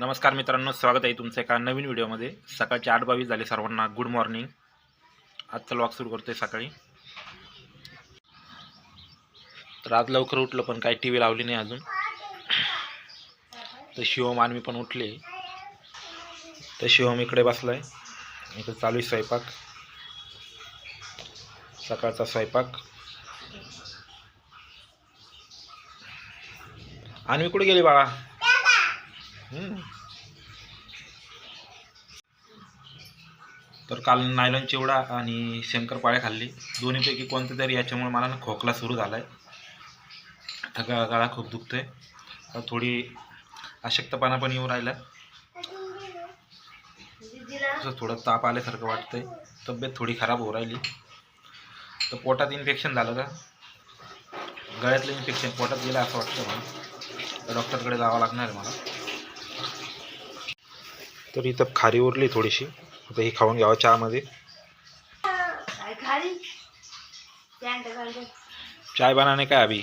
नमस्कार मित्रांनो स्वागत आहे तुमचं एका नवीन व्हिडिओमध्ये. सकाळचे आठ बावीस झाले सर्वांना. गुड मॉर्निंग आजचा लॉक सुरू करतोय सकाळी. तर आज लवकर उठलं पण काही टी व्ही लावली नाही अजून. तर शिवम आणि मी पण उठले. तर शिवम इकडे बसलाय. इकडे चालू आहे स्वयंपाक. सकाळचा स्वयंपाक. आणि मी कुठे गेली बाळा? तर काल नायलॉन चिवडा आणि शंकरपाळ्या खाल्ली. दोन्हीपैकी कोणतं तरी याच्यामुळे मला ना खोकला सुरू झाला आहे थका गळा खूप दुखतोय. आता थोडी अशक्तपणा पण येऊ राहिला. असं थोडं ताप आल्यासारखं वाटतंय. तब्येत थोडी खराब होऊ राहिली. तर पोटात इन्फेक्शन झालं का? गळ्यातलं इन्फेक्शन पोटात गेलं असं वाटतं मला. तर डॉक्टरकडे जावं लागणार आहे मला. तर इथं खारी उरली थोडीशी. आता ही खाऊन घ्यावं चहामध्ये. चाय बनाने काय अभी?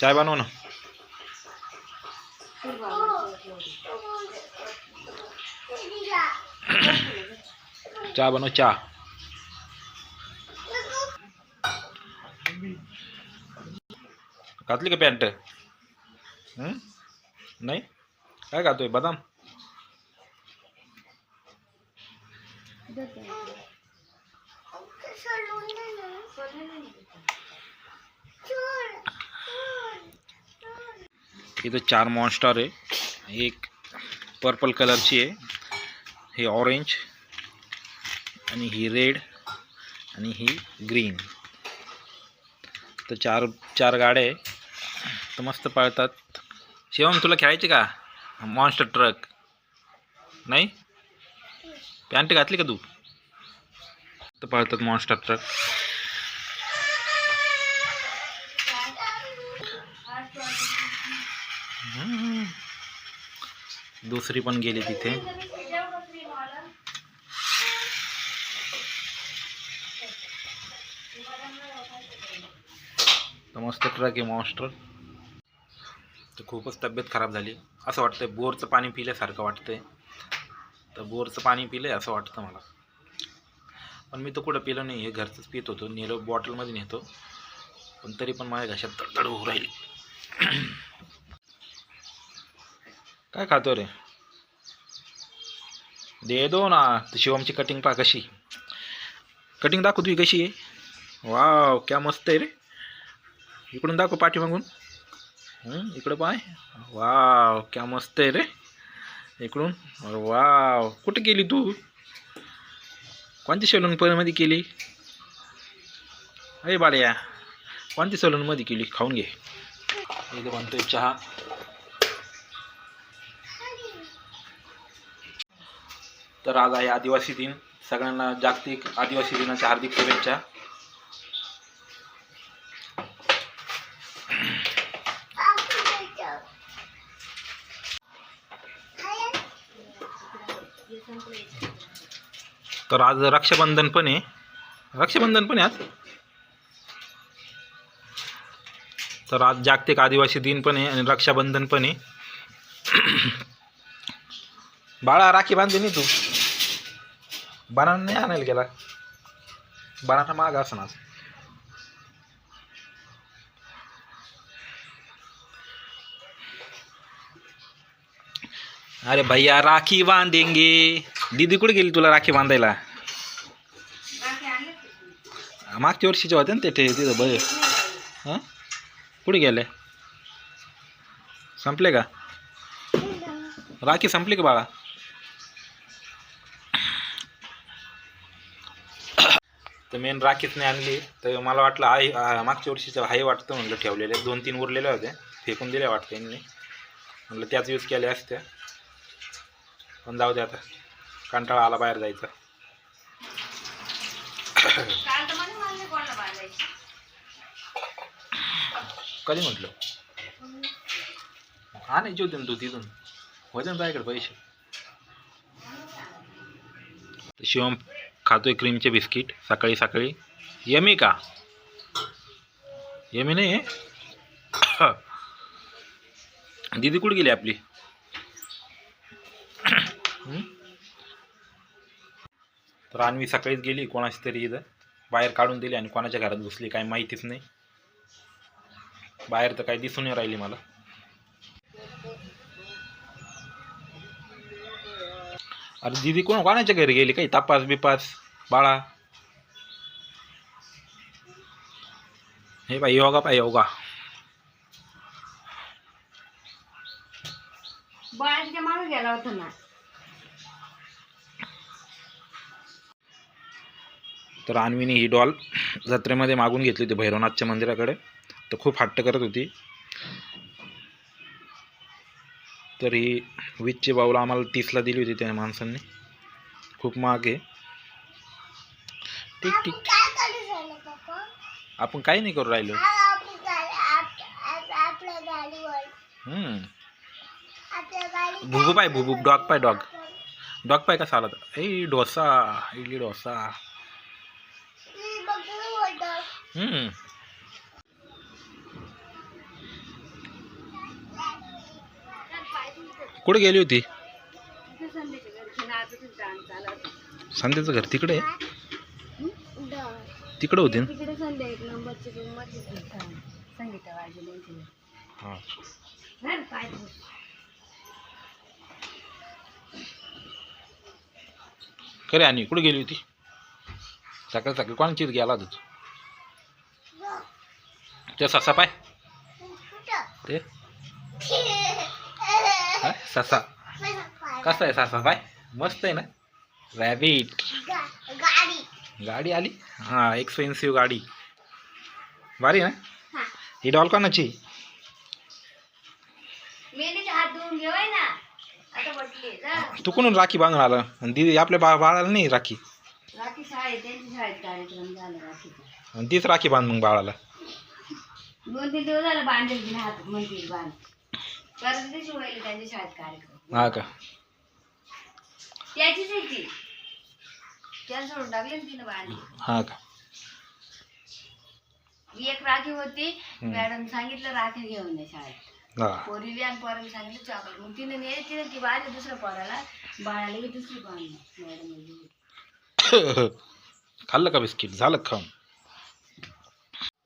चाय बनव ना. चहा बनव चहा. घातली का पॅन्ट? नाही? काय खातोय? बदाम. इथं चार मॉन्स्टर आहे. एक पर्पल कलरची आहे. ही ऑरेंज आणि ही रेड आणि ही ग्रीन तर चार चार गाड्या आहे. तर मस्त पळतात. शिवम तुला खेळायची का? मॉन्स्टर ट्रक नाही? पॅन्ट घातली का तू तर पळतात मॉन्स्टर ट्रक. दुसरी पण गेली तिथे। तर मस्त ट्रक आहे मॉन्स्टर तर खूपच तब्येत खराब झाली. असं वाटतंय बोरचं पाणी पिल्यासारखं वाटतंय. तर बोरचं पाणी पिलंय असं वाटतं मला. पण मी तर कुठं पिलं नाही. हे घरचंच पित होतो. नेलो बॉटलमध्ये नेतो. पण तरी पण माझ्या घशात तडतड होऊ राहिली. काय खातो रे? दे दो ना. तर शिवमची कटिंग पहा कशी. कटिंग दाखव तुझी कशी. आहे वाव क्या मस्त आहे रे. इकडून दाखव पाठीमागून. इकडं पाय. वाव क्या मस्त आहे रे. इकडून. अरे वाव कुठे केली तू? कोणती सलूनमध्ये केली अरे बाड्या कोणती सलूनमध्ये केली खाऊन घे. इथे म्हणतोय चहा. तर आज आहे आदिवासी दिन. सगळ्यांना जागतिक आदिवासी दिनाच्या हार्दिक शुभेच्छा. तर आज रक्षाबंधन पण आहे. रक्षाबंधन पण आहे आज. तर आज जागतिक आदिवासी दिन पण आहे आणि रक्षाबंधन पण आहे. बाळा राखी बांधली नाही तू? बनाना नाही आणायला गेला. बनाना माग असं अरे भैया राखी बांधेंगे. दीदी कुठे गेली तुला राखी बांधायला? मागच्या वर्षीचे होते ना ते ते तिथं बरे. हां? कुठे गेले? संपले का? राखी संपली का बाळा? तर मेन राखीच नाही आणली. तर मला वाटलं आई मागच्या वर्षीचं हाय वाटतं म्हणलं ठेवलेले. दोन तीन उरलेले होते. फेकून दिले वाटतं यांनी. म्हणलं त्याच यूज केल्या असत्या. पण जाऊ दे आता. कंटाळा आला बाहेर जायचा. कधी म्हटलं? हा नाही जेवते ना तू तिथून. होते ना तुझ्याकडे पैसे? शिवम खातोय क्रीमचे बिस्किट सकाळी सकाळी. यमी का? यमी नाही दीदी कुठे गेली आपली? तर अन्वी सकाळीच गेली कोणाची तरी इथं. बाहेर काढून दिली आणि कोणाच्या घरात घुसली काही माहितीच नाही. बाहेर तर काही दिसून नाही राहिली मला. अरे दीदी कोण कोणाच्या घरी गेली काही तपास बिपास बाळा? हे बाई योगा पाय योगा. बाळाच्या मागे गेला होता ना. तर अन्वीने ही डॉल जत्रेमध्ये मागून घेतली होती भैरवनाथच्या मंदिराकडे. तर खूप हट्ट करत होती. तर ही वीसची बाऊला आम्हाला तीसला दिली होती त्या माणसांनी. खूप महाग आहे. ठीक ठीक. आपण काही नाही करू राहिलो. भुबू पाय भुबू डॉग पाय डॉग. डॉग पाय कसा आला तर ए डोसा इडली डोसा. हम्म. कुठे गेली होती? संध्याचं घर तिकडे? तिकडे होते ना? तिकडे संध्या एक नंबरची रूममध्ये संगीता वाजले हां. पाय धुवून. खरे आणि कुठे गेली होती? सकाळी सकाळी कोणाचीच गेला होता तू ससा पाय ते? ससा कसा आहे ससा पाय मस्त आहे ना रॅबिट गाडी गाडी आली हां एक्सपेन्सिव्ह गाडी भारी ना ही डॉल कोणाची तू कोणून राखी बांधून आला आणि दिदी आपल्या बा बाळाला नाही राखी तीच राखी बांध मग बाळाला दोन तीन दिवस झालं बांधेल तिने हात म्हणतील बांध. परत दिवशी व्हायला त्यांच्या शाळेत कार्यक्रम. हा का? त्याचीच आहे ती. त्याला सोडून टाकले ना तिने बांधली. हा का? एक राखी होती. मॅडम सांगितलं राखी घेऊन ये शाळेत. हा. पोरीली आणि पोराला सांगितलं चॉकलेट मग तिने ने तिने ती बांधली दुसऱ्या पोराला. बाळाला की दुसरी बांधली मॅडम. खाल्लं का बिस्किट? झालं का खाऊन?